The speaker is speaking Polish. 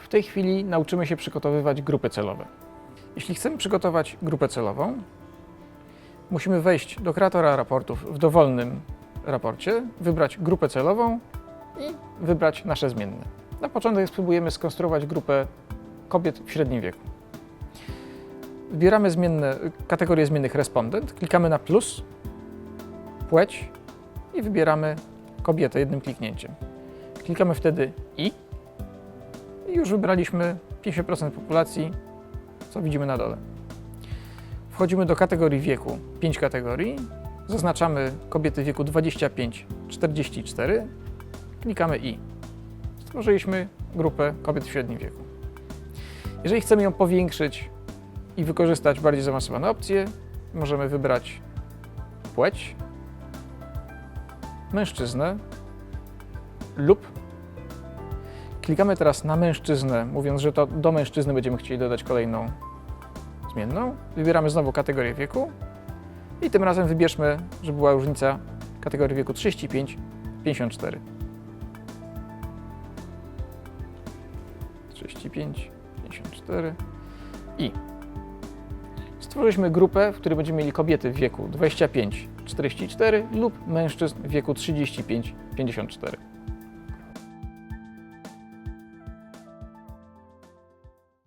W tej chwili nauczymy się przygotowywać grupy celowe. Jeśli chcemy przygotować grupę celową, musimy wejść do kreatora raportów w dowolnym raporcie, wybrać grupę celową i wybrać nasze zmienne. Na początek spróbujemy skonstruować grupę kobiet w średnim wieku. Wybieramy zmienne, kategorię zmiennych respondent, klikamy na plus, płeć i wybieramy kobietę jednym kliknięciem. Klikamy wtedy i i już wybraliśmy 50% populacji, co widzimy na dole. Wchodzimy do kategorii wieku, 5 kategorii, zaznaczamy kobiety wieku 25-44, klikamy i. Stworzyliśmy grupę kobiet w średnim wieku. Jeżeli chcemy ją powiększyć i wykorzystać bardziej zaawansowane opcje, możemy wybrać płeć, mężczyznę lub Klikamy teraz na mężczyznę, mówiąc, że to do mężczyzny będziemy chcieli dodać kolejną zmienną. Wybieramy znowu kategorię wieku i tym razem wybierzmy, żeby była różnica kategorii wieku 35-54. 35, 54 i stworzyliśmy grupę, w której będziemy mieli kobiety w wieku 25-44 lub mężczyzn w wieku 35-54.